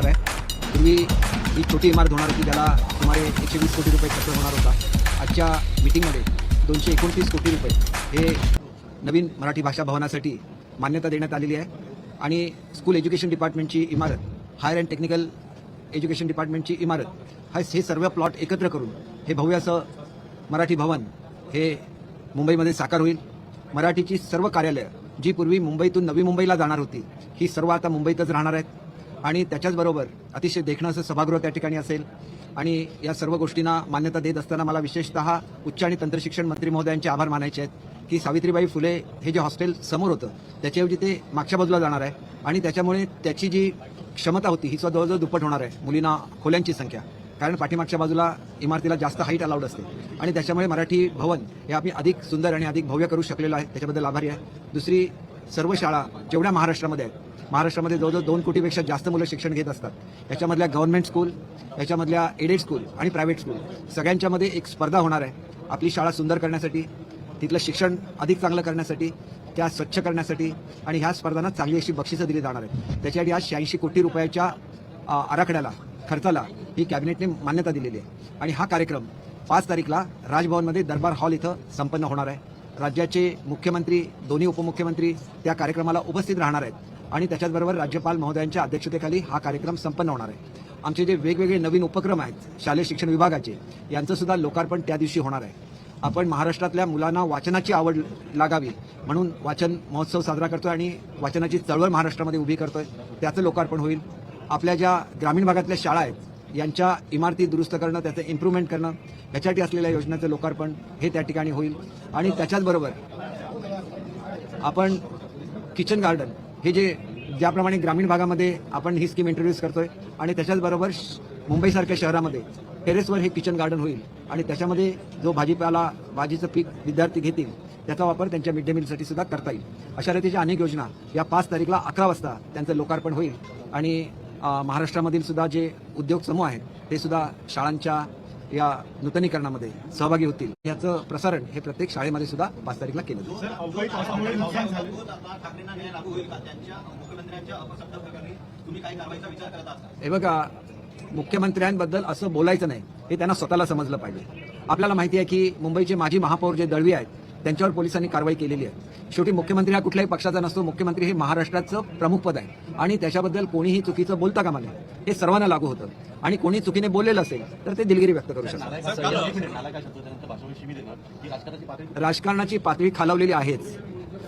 होणार आहे. पूर्वी ही छोटी इमारत होणार होती त्याला सुमारे एकशे वीस कोटी रुपये खर्च होणार होता. आजच्या मिटिंगमध्ये दोनशे एकोणतीस कोटी रुपये हे नवीन मराठी भाषा भवनासाठी मान्यता देण्यात आलेली आहे. आणि स्कूल एज्युकेशन डिपार्टमेंटची इमारत हायर अँड टेक्निकल एज्युकेशन डिपार्टमेंटची इमारत हा हे सर्व प्लॉट एकत्र करून हे भव्य असं मराठी भवन हे मुंबईमध्ये साकार होईल. मराठीची सर्व कार्यालयं जी पूर्वी मुंबईतून नवी मुंबईला जाणार होती ही सर्व आता मुंबईतच राहणार आहेत. आणि त्याच्याचबरोबर अतिशय देखणं असं सभागृह त्या ठिकाणी असेल. आणि या सर्व गोष्टींना मान्यता देत असताना मला विशेषतः उच्च आणि तंत्रशिक्षण मंत्री महोदयांचे आभार मानायचे आहेत की सावित्रीबाई फुले हे जे हॉस्टेल समोर होतं त्याच्याऐवजी ते मागच्या बाजूला जाणार आहे. आणि त्याच्यामुळे त्याची जी क्षमता होती ही सुद्धा जवळजवळ दुप्पट होणार आहे मुलींना खोल्यांची संख्या. कारण पाठीमागच्या बाजूला इमारतीला जास्त हाईट अलाउड असते. आणि त्याच्यामुळे मराठी भवन हे आम्ही अधिक सुंदर आणि अधिक भव्य करू शकलेलो आहे. त्याच्याबद्दल आभारी आहे. दुसरी सर्व शाळा जेवढ्या महाराष्ट्रामध्ये आहेत महाराष्ट्रामध्ये जवळजवळ दोन कोटीपेक्षा जास्त मुलं शिक्षण घेत असतात. याच्यामधल्या गव्हर्नमेंट स्कूल याच्यामधल्या एडेड स्कूल आणि प्रायव्हेट स्कूल सगळ्यांच्यामध्ये एक स्पर्धा होणार आहे. आपली शाळा सुंदर करण्यासाठी तिथलं शिक्षण अधिक चांगलं करण्यासाठी त्या स्वच्छ करण्यासाठी आणि ह्या स्पर्धांना चांगली अशी बक्षिसं दिली जाणार आहेत. त्याच्यासाठी आज शहाऐंशी कोटी रुपयाच्या आराखड्याला खर्चाला ही कॅबिनेटने मान्यता दिलेली आहे. आणि हा कार्यक्रम पाच तारीखला राजभवनमध्ये दरबार हॉल इथं संपन्न होणार आहे. राज्याचे मुख्यमंत्री दोन्ही उपमुख्यमंत्री त्या कार्यक्रमाला उपस्थित राहणार आहेत. आणि त्याच्याचबरोबर राज्यपाल महोदयांच्या अध्यक्षतेखाली हा कार्यक्रम संपन्न होणार आहे. आमचे जे वेगवेगळे नवीन उपक्रम आहेत शालेय शिक्षण विभागाचे यांचं सुद्धा लोकार्पण त्या दिवशी होणार आहे. आपण महाराष्ट्रातल्या मुलांना वाचनाची आवड लागावी म्हणून वाचन महोत्सव साजरा करतोय आणि वाचनाची चळवळ महाराष्ट्रामध्ये उभी करतोय. त्याचं लोकार्पण होईल. आपल्या ज्या ग्रामीण भागातल्या शाळा आहेत यांच्या इमारती दुरुस्त करणं त्याचं इम्प्रूव्हमेंट करणं याच्यासाठी असलेल्या योजनेचं लोकार्पण हे त्या ठिकाणी होईल. आणि त्याच्याचबरोबर आपण किचन गार्डन हे जे ज्याप्रमाणे ग्रामीण भागामध्ये आपण ही स्कीम इंट्रोड्यूस करतोय आणि त्याच्याचबरोबर श- मुंबईसारख्या शहरामध्ये टेरेसवर हे किचन गार्डन होईल आणि त्याच्यामध्ये जो भाजीपाला भाजीचं पीक विद्यार्थी घेतील त्याचा वापर त्यांच्या मिड डे मीलसाठी सुद्धा करता येईल. अशा रीतीच्या अनेक योजना या पाच तारीखला अकरा वाजता त्यांचं लोकार्पण होईल आणि महाराष्ट्रामधील सुद्धा जे उद्योग समूह आहेत ते सुद्धा शाळांच्या या नूतनीकरणामध्ये सहभागी होतील. याचं प्रसारण हे प्रत्येक शाळेमध्ये सुद्धा पाच तारीखला केलं जाईल? हे बघा मुख्यमंत्र्यांबद्दल असं बोलायचं नाही हे त्यांना स्वतःला समजलं पाहिजे. आपल्याला माहिती आहे की मुंबईचे माजी महापौर जे दळवी आहेत त्यांच्यावर पोलिसांनी कारवाई केलेली आहे. शेवटी मुख्यमंत्री हा कुठल्याही पक्षाचा नसतो. मुख्यमंत्री हे महाराष्ट्राचं प्रमुख पद आहे. आणि त्याच्याबद्दल कोणीही चुकीचं बोलता कामा नये. हे सर्वांना लागू होतं. आणि कोणी चुकीने बोललेलं असेल तर ते दिलगिरी व्यक्त करू शकतात. राजकारणाची पातळी खालावलेली आहेच.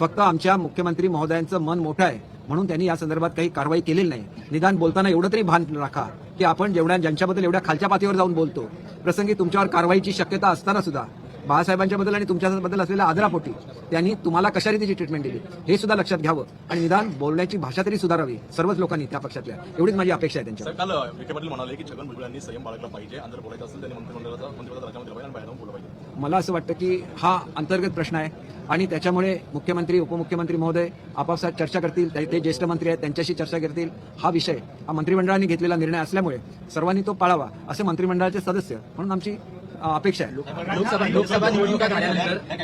फक्त आमच्या मुख्यमंत्री महोदयांचं मन मोठं आहे. म्हणून त्यांनी या संदर्भात काही कारवाई केलेली नाही. निदान बोलताना एवढं तरी भान राखा की आपण जेवढ्या ज्यांच्याबद्दल एवढ्या खालच्या पातळीवर जाऊन बोलतो प्रसंगी तुमच्यावर कारवाईची शक्यता असताना सुद्धा बाळासाहेबांच्या बद्दल आणि तुमच्याबद्दल असलेल्या आदरापोटी त्यांनी तुम्हाला कशा रीतीची ट्रीटमेंट दिली हे सुद्धा लक्षात घ्यावं आणि निदान बोलण्याची भाषा तरी सुधारावी सर्वच लोकांनी त्या पक्षातल्या. एवढीच माझी अपेक्षा आहे त्यांच्या काल विखे पाटील म्हणाले की छगन भुजबळ यांनी संयम बाळगला पाहिजे बोलायचं असेल त्यांनी मंत्रिमंडळाचा मंत्रिपदाचा राजीनामा दिला पाहिजे आणि बाहेर जाऊन बोललं पाहिजे. मला असं वाटतं की हा अंतर्गत प्रश्न आहे आणि त्याच्यामुळे मुख्यमंत्री उपमुख्यमंत्री महोदय आपापसात चर्चा करतील ते- ज्येष्ठ मंत्री आहेत त्यांच्याशी चर्चा करतील. हा विषय हा मंत्रिमंडळाने घेतलेला निर्णय असल्यामुळे सर्वांनी तो पाळावा असे मंत्रिमंडळाचे सदस्य म्हणून आमची अपेक्षा आहे. लोकसभा लोकसभा निवडणुका झाल्यानंतर आहे.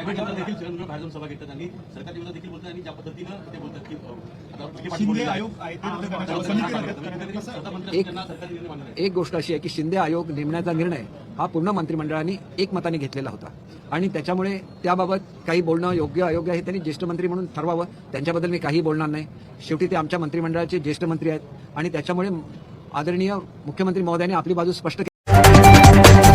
एक गोष्ट अशी आहे की शिंदे आयोग नेमण्याचा निर्णय हा पूर्ण मंत्रिमंडळाने एकमताने घेतलेला होता. आणि त्याच्यामुळे त्याबाबत काही बोलणं योग्य अयोग्य हे त्यांनी ज्येष्ठ मंत्री म्हणून ठरवावं. त्यांच्याबद्दल मी काही बोलणार नाही. शेवटी ते आमच्या मंत्रिमंडळाचे ज्येष्ठ मंत्री आहेत. आणि त्याच्यामुळे आदरणीय मुख्यमंत्री महोदयांनी आपली बाजू स्पष्ट केली.